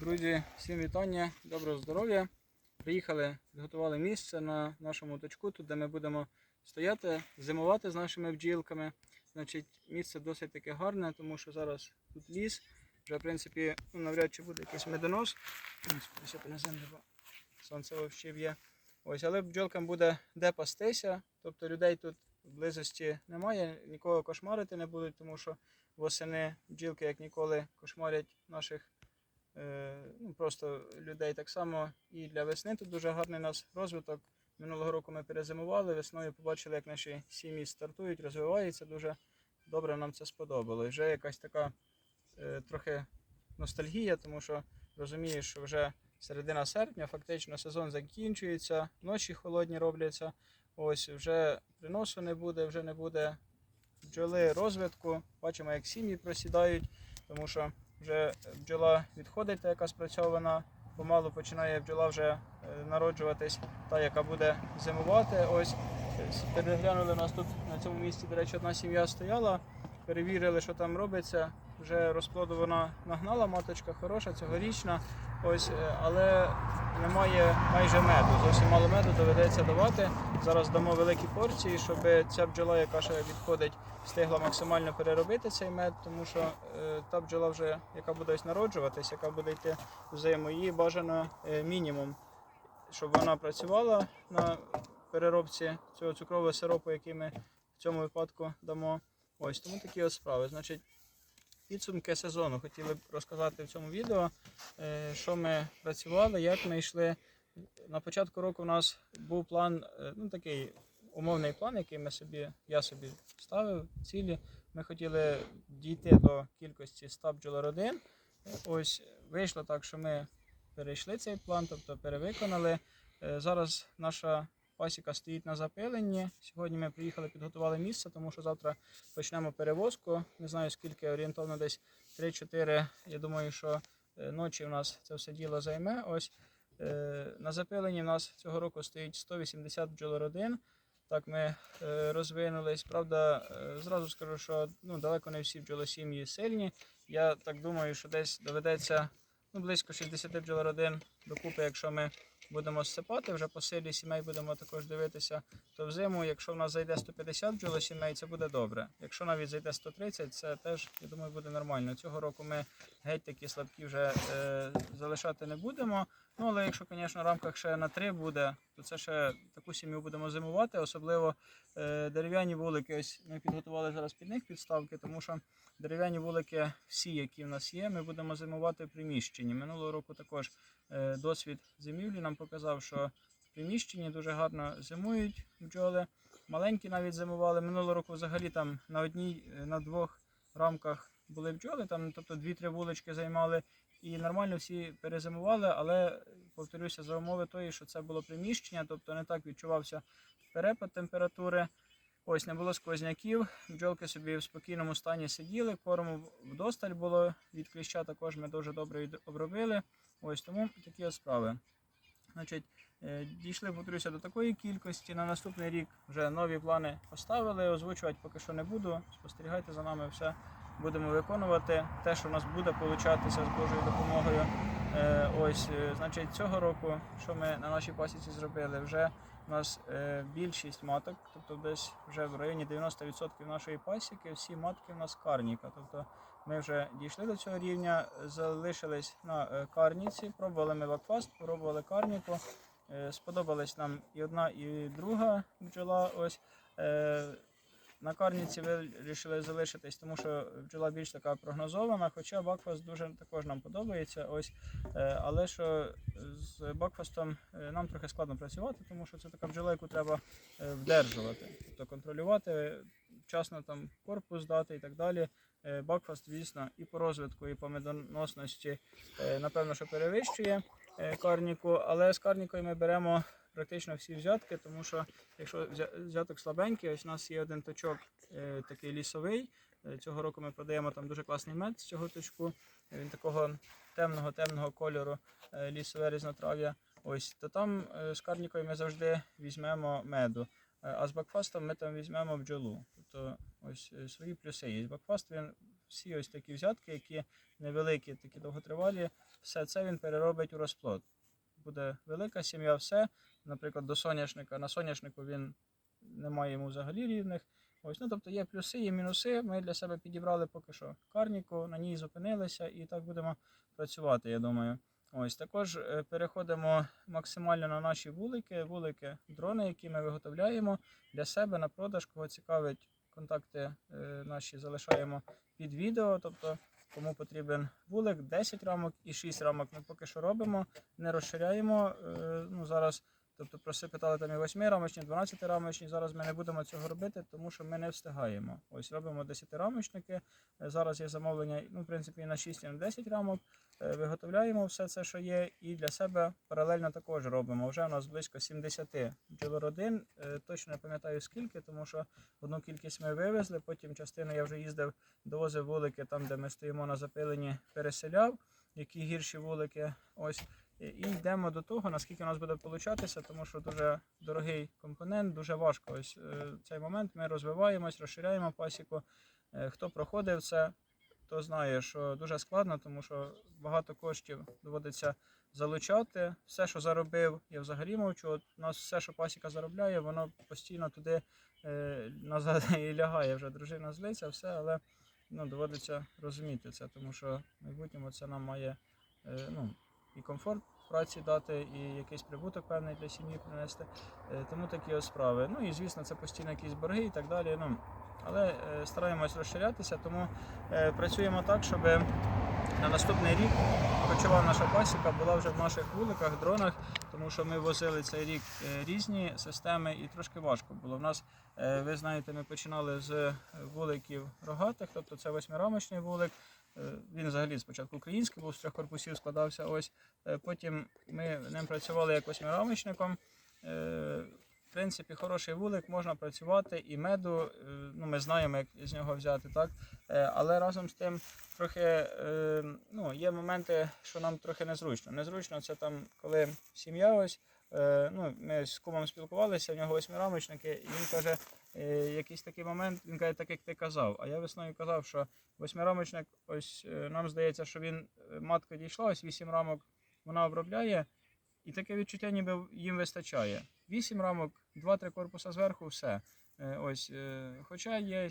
Друзі, всім вітання, доброго здоров'я. Приїхали, підготували місце на нашому точку, тут де ми будемо стояти, зимувати з нашими бджілками. Значить, місце досить таке гарне, тому що зараз тут ліс. Вже, в принципі, ну, навряд чи буде якийсь медонос. На землю, бо сонце вовще б'є. Ось, але бджолкам буде де пастися, тобто людей тут в близості немає, нікого кошмарити не будуть, тому що восени бджілки, як ніколи, кошмарять наших ну, просто людей так само. І для весни тут дуже гарний у нас розвиток. Минулого року ми перезимували, весною побачили, як наші сім'ї стартують, розвиваються. Дуже добре нам це сподобалось. Вже якась така е, трохи ностальгія, тому що розумієш, що вже середина серпня, фактично сезон закінчується, ночі холодні робляться. Ось вже приносу не буде, вже не буде бджоли розвитку. Бачимо, як сім'ї просідають, тому що вже бджола відходить, та яка спрацьована, помалу починає бджола вже е, народжуватись, та яка буде зимувати. Ось переглянули у нас тут на цьому місці, до речі, одна сім'я стояла, перевірили, що там робиться. Вже розплоду вона нагнала, маточка хороша, цьогорічна. Ось, е, але немає майже меду. Зовсім мало меду доведеться давати. Зараз дамо великі порції, щоб ця бджола, яка ще відходить, встигла максимально переробити цей мед, тому що е, та бджола, вже, яка буде ось народжуватись, яка буде йти в зиму, її бажано е, мінімум, щоб вона працювала на переробці цього цукрового сиропу, який ми в цьому випадку дамо. Ось тому такі от справи. Значить, підсумки сезону хотіли б розказати в цьому відео, е, що ми працювали, як ми йшли. На початку року у нас був план, е, ну такий умовний план, який ми собі, я собі ставив цілі. Ми хотіли дійти до кількості 100 бджолородин. Ось вийшло так, що ми перейшли цей план, тобто перевиконали. Е, Зараз наша пасіка стоїть на запиленні. Сьогодні ми приїхали, підготували місце, тому що завтра почнемо перевозку. Не знаю скільки, орієнтовно десь 3-4. Я думаю, що е, ночі у нас це все діло займе. Ось е, на запиленні у нас цього року стоїть 180 бджолородин. Так ми е, розвинулись. Правда, е, зразу скажу, що ну, далеко не всі бджолосім'ї сильні. Я так думаю, що десь доведеться ну, близько 60 бджолородин докупи, якщо ми будемо зсипати, вже по силі сімей будемо також дивитися, то взиму, якщо в нас зайде 150 бджолосімей, це буде добре. Якщо навіть зайде 130, це теж, я думаю, буде нормально. Цього року ми геть такі слабкі вже е, залишати не будемо. Ну, але якщо, звісно, в рамках ще на 3 буде, то це ще таку сім'ю будемо зимувати. Особливо е, дерев'яні вулики. Ось ми підготували зараз під них підставки, тому що дерев'яні вулики, всі, які в нас є, ми будемо зимувати в приміщенні. Минулого року також досвід зимівлі нам показав, що в приміщенні дуже гарно зимують бджоли. Маленькі навіть зимували. Минулого року взагалі там на одній, е, на двох рамках були бджоли, там, тобто дві-три вулички займали. І нормально всі перезимували, але повторюся за умови тої, що це було приміщення, тобто не так відчувався перепад температури. Ось не було сквозняків, бджолки собі в спокійному стані сиділи, корму вдосталь було від кліща також ми дуже добре обробили. Ось тому такі справи. Значить, е, дійшли, повторюся, до такої кількості. На наступний рік вже нові плани поставили. Озвучувати поки що не буду. Спостерігайте за нами, все будемо виконувати. Те, що в нас буде получатися з Божою допомогою. Е, Ось, е, значить, цього року, що ми на нашій пасіці зробили, вже у нас е, більшість маток, тобто десь вже в районі 90% нашої пасіки, всі матки в нас карніка. Тобто ми вже дійшли до цього рівня, залишились на е, карніці, пробували ми вакфаст, пробували карніку. Е, Сподобались нам і одна, і друга бджола. Ось на карніці вирішили залишитись, тому що бджола більш така прогнозована, хоча бакфаст дуже також нам подобається. Ось, е, але що з бакфастом е, нам трохи складно працювати, тому що це така бджола, яку треба е, вдержувати, тобто контролювати, вчасно там корпус дати і так далі. Бакфаст, звісно, і по розвитку, і по медоносності, напевно, що перевищує карніку, але з карнікою ми беремо практично всі взятки, тому що якщо взя- взяток слабенький, ось у нас є один точок е, такий лісовий. Е, Цього року ми продаємо там дуже класний мед з цього точку. Він такого темного темного кольору, е, лісове різнотрав'я. Ось то там е, з карнікою ми завжди візьмемо меду. Е, А з бакфастом ми там візьмемо бджолу. Тобто ось е, свої плюси є. Бакфаст він всі ось такі взятки, які невеликі, такі довготривалі, все це він переробить у розплод. Буде велика сім'я, все. Наприклад, до соняшника. На соняшнику він немає йому взагалі рівних. Ось, ну, тобто є плюси, є мінуси. Ми для себе підібрали поки що карніку, на ній зупинилися і так будемо працювати, я думаю. Ось також е, переходимо максимально на наші вулики, вулики, дрони, які ми виготовляємо для себе на продаж. Кого цікавить, контакти е, наші залишаємо під відео. Тобто, кому потрібен вулик, 10 рамок і 6 рамок ми поки що робимо, не розширяємо. Е, Ну, зараз, тобто, проси питали там і 8 рамочні, 12 рамочні. Зараз ми не будемо цього робити, тому що ми не встигаємо. Ось робимо 10 рамочники. Е, Зараз є замовлення, ну, в принципі, і на 6 і на 10 рамок. Е, Виготовляємо все це, що є, і для себе паралельно також робимо. Вже у нас близько 70 бджолородин. Е, Точно не пам'ятаю скільки, тому що одну кількість ми вивезли, потім частину я вже їздив, довозив вулики там, де ми стоїмо на запиленні, переселяв, які гірші вулики. Ось. І йдемо до того, наскільки у нас буде получатися, тому що дуже дорогий компонент, дуже важко. Ось е, цей момент ми розвиваємось, розширяємо пасіку. Е, Хто проходив це, хто знає, що дуже складно, тому що багато коштів доводиться залучати. Все, що заробив, я взагалі мовчу. От у нас все, що пасіка заробляє, воно постійно туди е, назад і лягає. Вже дружина злиться, все, але ну, доводиться розуміти це, тому що в майбутньому це нам має ну, і комфорт праці дати, і якийсь прибуток певний для сім'ї принести. Е, тому такі ось справи. Ну і звісно, це постійно якісь борги і так далі. Ну, але е, стараємось розширятися, тому е, працюємо так, щоб на наступний рік кочова наша пасіка була вже в наших вуликах, дронах, тому що ми возили цей рік різні системи і трошки важко було. В нас, ви знаєте, ми починали з вуликів рогатих, тобто це восьмирамочний вулик. Е, Він взагалі спочатку український був з трьох корпусів складався. Ось Е, потім ми ним працювали як восьмирамочником. Е, В принципі, хороший вулик, можна працювати і меду. Ну, ми знаємо, як з нього взяти, так. Але разом з тим трохи ну, є моменти, що нам трохи незручно. Незручно це там, коли сім'я ось. Е, Ну, ми з кумом спілкувалися, в нього восьмирамочники, і він каже, е, якийсь такий момент, він каже, так як ти казав. А я весною казав, що восьмирамочник, ось е, нам здається, що він матка дійшла, ось вісім рамок вона обробляє, і таке відчуття, ніби їм вистачає. Вісім рамок, два-три корпуса зверху, все. Ось, хоча є,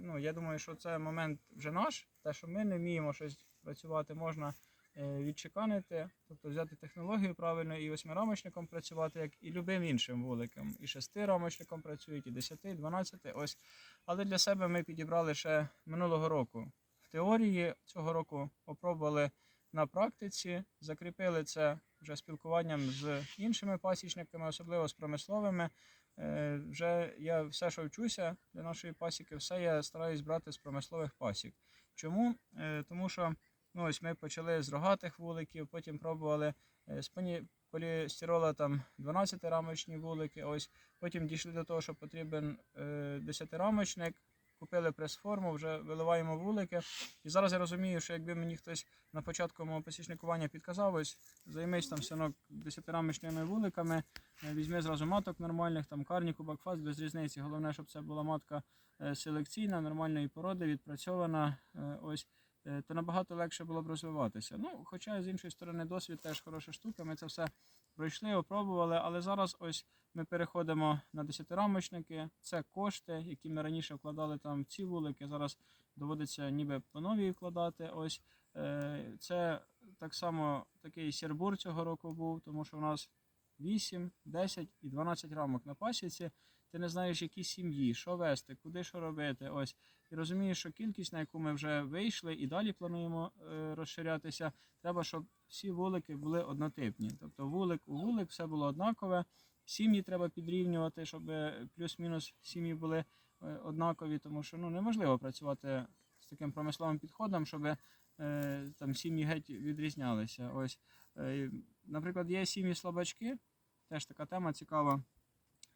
ну, я думаю, що це момент вже наш, те, що ми не вміємо щось працювати, можна відчеканити, тобто взяти технологію правильно і восьмирамочником працювати, як і любим іншим вуликом. І шестирамочником працюють, і десяти, і дванадцяти. Ось. Але для себе ми підібрали ще минулого року. В теорії цього року опробували на практиці, закріпили це вже спілкуванням з іншими пасічниками, особливо з промисловими. Е, Вже я все, що вчуся для нашої пасіки, все я стараюсь брати з промислових пасік. Чому? Е, Тому що ну, ось ми почали з рогатих вуликів, потім пробували е, з полістирола там 12-рамочні вулики. Ось потім дійшли до того, що потрібен е, 10-рамочник. Купили прес-форму, вже виливаємо вулики. І зараз я розумію, що якби мені хтось на початку мого посічникування підказав, ось займись там синок 10-рамочними вуликами, е, візьми зразу маток нормальних, там карніку, бакфаст, без різниці. Головне, щоб це була матка е, селекційна, нормальної породи, відпрацьована. е, Ось е, то набагато легше було б розвиватися. Ну, хоча з іншої сторони досвід теж хороша штука. Ми це все пройшли, опробували, але зараз ось ми переходимо на 10-рамочники. Це кошти, які ми раніше вкладали там в ці вулики. Зараз доводиться ніби по новій вкладати. Ось е, це так само такий сербур цього року був, тому що у нас 8, 10 і 12 рамок на пасіці. Ти не знаєш, які сім'ї, що вести, куди що робити. Ось і розумієш, що кількість, на яку ми вже вийшли і далі плануємо е, розширятися, треба, щоб всі вулики були однотипні. Тобто вулик у вулик все було однакове. Сім'ї треба підрівнювати, щоб плюс-мінус сім'ї були е, однакові, тому що ну, неможливо працювати з таким промисловим підходом, щоб е, там сім'ї геть відрізнялися. Ось, наприклад, є сім'ї слабачки, теж така тема цікава.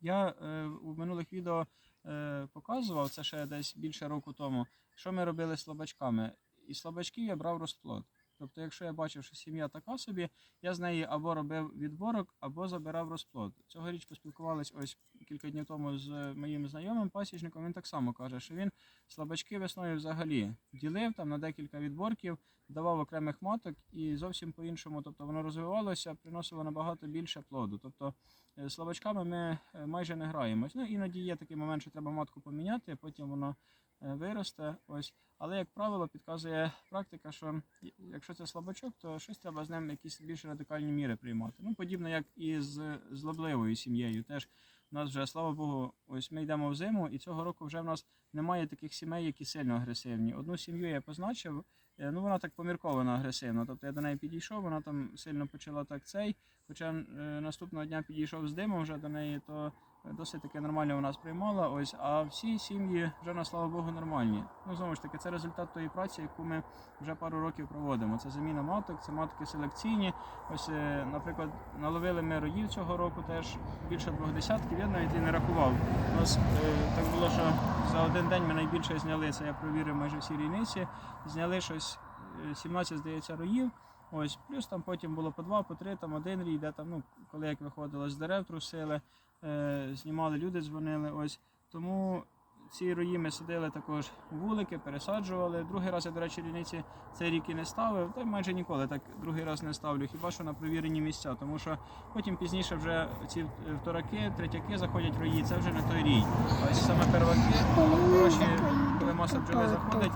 Я е, у минулих відео е, показував, це ще десь більше року тому, що ми робили з слабачками. І слабачків я брав розплод. Тобто, якщо я бачив, що сім'я така собі, я з неї або робив відборок, або забирав розплод. Цьогоріч поспілкувались ось кілька днів тому з моїм знайомим пасічником. Він так само каже, що він слабачки весною взагалі ділив там на декілька відборків, давав окремих маток і зовсім по-іншому. Тобто воно розвивалося, приносило набагато більше плоду. Тобто е, слабачками ми е, майже не граємось. Ну іноді є такий момент, що треба матку поміняти, потім воно виросте. Ось. Але, як правило, підказує практика, що якщо це слабачок, то щось треба з ним якісь більш радикальні міри приймати. Ну, подібно як і з злобливою сім'єю. Теж у нас вже, слава Богу, ось ми йдемо в зиму, і цього року вже в нас немає таких сімей, які сильно агресивні. Одну сім'ю я позначив, е, ну вона так помірковано агресивна. Тобто я до неї підійшов, вона там сильно почала так цей. Хоча е, наступного дня підійшов з димом вже до неї, то е, досить таки нормально вона сприймала. Ось, а всі сім'ї вже на слава Богу нормальні. Ну знову ж таки, це результат тої праці, яку ми вже пару років проводимо. Це заміна маток, це матки селекційні. Ось, е, наприклад, наловили ми роїв цього року теж більше двох десятків. Я навіть і не рахував. У нас е, так було, що за один день ми найбільше зняли це. Я провірив майже всі рійниці. Зняли щось е, 17, здається, роїв. Ось, плюс там потім було по два, по три, там один рій, де там, ну, коли як виходило з дерев, трусили, е, знімали, люди дзвонили. Ось. Тому ці рої ми садили також вулики, пересаджували. Другий раз я, до речі, ріниці цей рік і не ставив, та й майже ніколи так другий раз не ставлю, хіба що на провірені місця, тому що потім пізніше вже ці е, втораки, третяки заходять в рої, це вже не той рій. Ось саме перваки, хороші, коли маса бджоли заходить,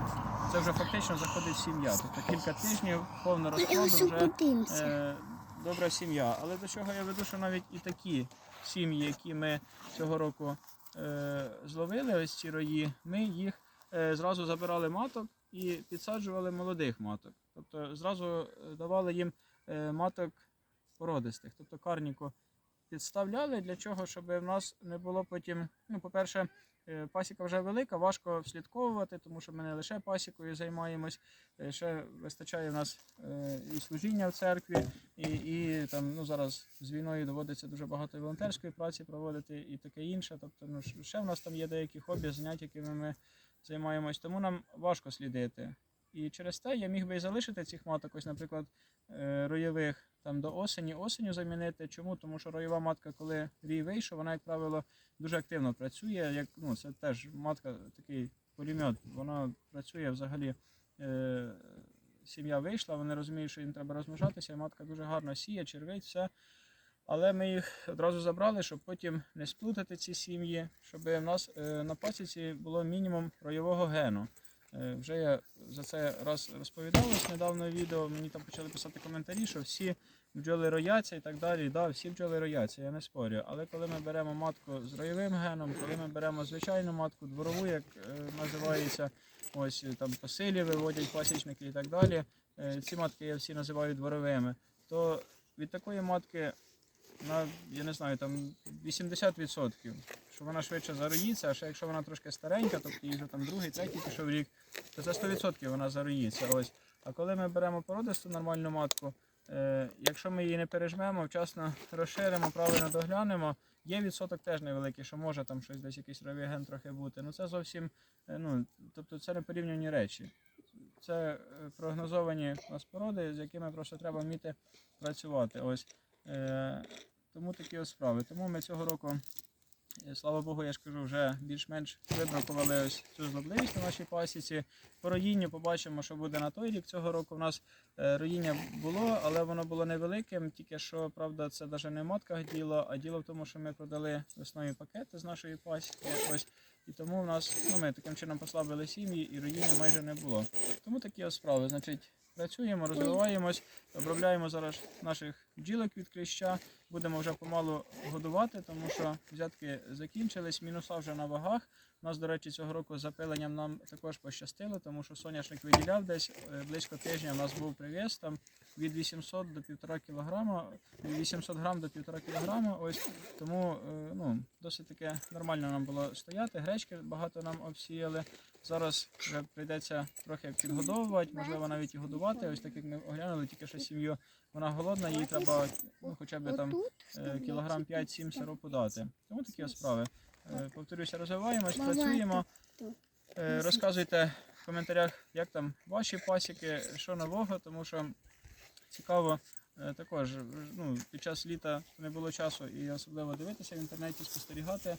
це вже фактично заходить сім'я. Тобто кілька тижнів повно розкладу вже е, добра сім'я. Але до чого я веду, що навіть і такі сім'ї, які ми цього року е, зловили, ось ці рої, ми їх е, зразу забирали маток і підсаджували молодих маток. Тобто зразу е, давали їм маток породистих, тобто карніку підставляли для чого, щоб в нас не було потім, ну, по-перше, пасіка вже велика, важко вслідковувати, тому що ми не лише пасікою займаємось, е, ще вистачає в нас е, і служіння в церкві, і, і там, ну, зараз з війною доводиться дуже багато волонтерської праці проводити і таке інше. Тобто, ну, ще в нас там є деякі хобі, заняття, якими ми займаємось, тому нам важко слідити. І через те я міг би і залишити цих маток, ось, наприклад, е, роєвих там до осені, осеню замінити. Чому? Тому що роєва матка, коли рій вийшов, вона, як правило, дуже активно працює. Як, ну, це теж матка такий пулемет, вона працює взагалі. Е, сім'я вийшла, вони розуміють, що їм треба розмножатися, матка дуже гарно сіє, червить, все. Але ми їх одразу забрали, щоб потім не сплутати ці сім'ї, щоб в нас е, на пасіці було мінімум роєвого гену. Е, Вже я за це раз розповідав ось недавно відео. Мені там почали писати коментарі, що всі бджоли рояться і так далі. Да, всі бджоли рояться, я не спорю. Але коли ми беремо матку з роєвим геном, коли ми беремо звичайну матку, дворову, як е, називається, ось е, там по силі виводять пасічники і так далі. Ці матки я всі називаю дворовими. То від такої матки на я не знаю, там 80%, що вона швидше зароїться, а ще якщо вона трошки старенька, тобто їй вже там другий, третій пішов рік, то це 100% вона зароїться. Ось. А коли ми беремо породисту нормальну матку, е, якщо ми її не пережмемо, вчасно розширимо, правильно доглянемо, є відсоток теж невеликий, що може там щось десь якийсь ровіген трохи бути. Ну це зовсім, е, ну, тобто це не порівняні речі. Це е, прогнозовані у нас породи, з якими просто треба вміти працювати. Ось. Е, тому такі ось справи. Тому ми цього року, слава Богу, я ж кажу, вже більш-менш вибракували ось цю злобливість на нашій пасіці. По роїнню побачимо, що буде на той рік. Цього року в нас е, роїння було, але воно було невеликим. Тільки що, правда, це навіть не в матках діло, а діло в тому, що ми продали весною пакети з нашої пасіки. Ось. І тому в нас, ну ми таким чином послабили сім'ї і роїння майже не було. Тому такі ось справи. Значить, працюємо, розвиваємось, обробляємо зараз наших бджілок від кліща. Будемо вже помалу годувати, тому що взятки закінчились, мінуса вже на вагах. У нас, до речі, цього року з запиленням нам також пощастило, тому що соняшник виділяв десь е, близько тижня. У нас був привіз там від 800 до 1,5 кілограма, від 800 грам до 1,5 кілограма. Ось тому е, ну, досить таке нормально нам було стояти. Гречки багато нам обсіяли. Зараз вже прийдеться трохи підгодовувати, можливо, навіть і годувати. Ось так як ми оглянули, тільки що сім'ю вона голодна, їй треба ну, хоча б там е, кілограм 5-7 сиропу дати. Тому такі справи. Е, Повторюся, розвиваємось, працюємо. Е, Розказуйте в коментарях, як там ваші пасіки, що нового, тому що цікаво також ну, під час літа не було часу і особливо дивитися в інтернеті, спостерігати,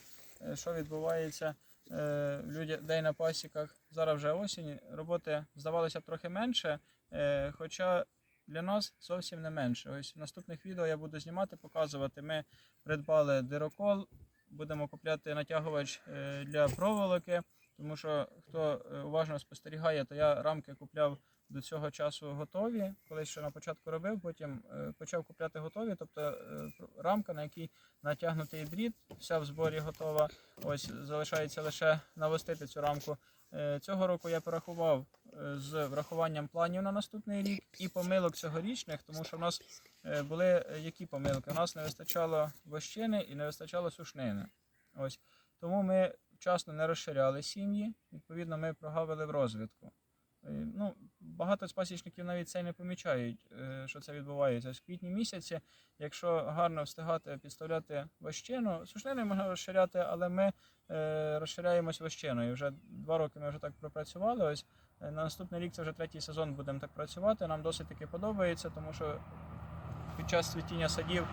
що відбувається людей людей на пасіках. Зараз вже осінь, роботи здавалося б трохи менше, е, хоча для нас зовсім не менше. Ось в наступних відео я буду знімати, показувати. Ми придбали дирокол, будемо купляти натягувач е, для проволоки, тому що хто е, уважно спостерігає, то я рамки купляв до цього часу готові. Колись ще на початку робив, потім е, почав купляти готові, тобто е, рамка, на якій натягнутий дріт, вся в зборі готова. Ось залишається лише навостити цю рамку. Е, Цього року я порахував з врахуванням планів на наступний рік і помилок цьогорічних, тому що в нас були які помилки? У нас не вистачало вощини і не вистачало сушнини. Ось тому ми вчасно не розширяли сім'ї. Відповідно, ми прогавили в розвитку. Ну, багато з пасічників навіть це не помічають, е, що це відбувається. В квітні місяці, якщо гарно встигати підставляти вощину, сушниною можна розширяти, але ми е, розширяємось вощиною. Вже два роки ми вже так пропрацювали. Ось е, на наступний рік це вже третій сезон будемо так працювати. Нам досить таки подобається, тому що під час цвітіння садів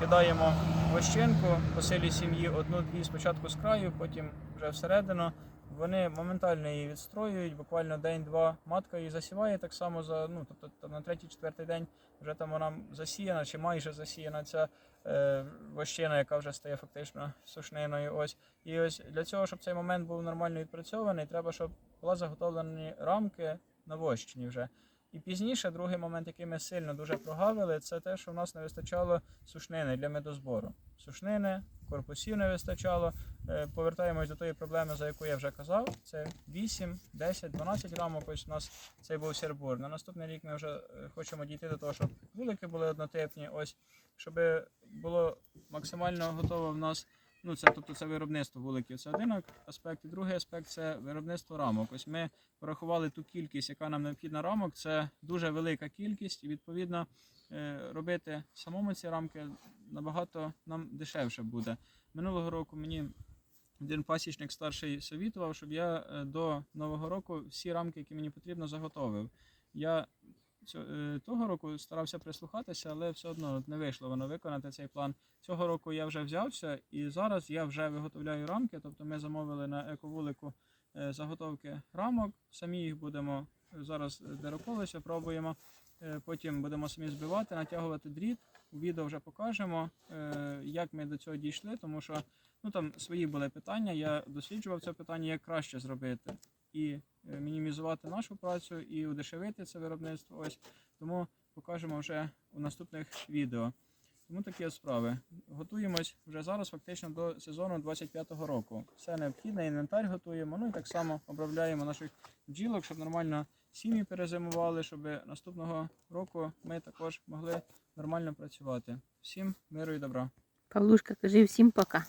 кидаємо вощинку по силі сім'ї одну-дві спочатку з краю, потім вже всередину. Вони моментально її відстроюють, буквально день-два матка її засіває так само за ну, тобто на третій-четвертий день вже там вона засіяна чи майже засіяна ця е, вощина, яка вже стає фактично сушниною. Ось. І ось для цього, щоб цей момент був нормально відпрацьований, треба, щоб була заготовлені рамки на вощині вже. І пізніше, другий момент, який ми сильно дуже прогавили, це те, що в нас не вистачало сушнини для медозбору. Сушнини, корпусів не вистачало. Е, Повертаємось до тої проблеми, за яку я вже казав. Це 8, 10, 12 рамок. Ось у нас цей був сербур. На наступний рік ми вже е, хочемо дійти до того, щоб вулики були однотипні. Ось, щоб було максимально готово в нас. Ну, це тобто це виробництво вуликів. Це один аспект. І другий аспект це виробництво рамок. Ось ми порахували ту кількість, яка нам необхідна рамок. Це дуже велика кількість, і відповідно е, робити самому ці рамки набагато нам дешевше буде. Минулого року мені один пасічник старший совітував, щоб я е, до нового року всі рамки, які мені потрібно, заготовив. Я цього, е, року старався прислухатися, але все одно не вийшло воно виконати цей план. Цього року я вже взявся і зараз я вже виготовляю рамки. Тобто ми замовили на ековулику е, заготовки рамок. Самі їх будемо зараз дероколися, пробуємо. Потім будемо самі збивати, натягувати дріт. У відео вже покажемо, е, як ми до цього дійшли, тому що ну, там свої були питання. Я досліджував це питання, як краще зробити і е, мінімізувати нашу працю, і удешевити це виробництво. Ось тому покажемо вже у наступних відео. Тому такі справи. Готуємось вже зараз, фактично до сезону 25-го року. Все необхідне, інвентар готуємо. Ну і так само обробляємо наших бджілок, щоб нормально сім'ї перезимували, щоб наступного року ми також могли нормально працювати. Всім миру і добра. Павлушка, кажи всім пока.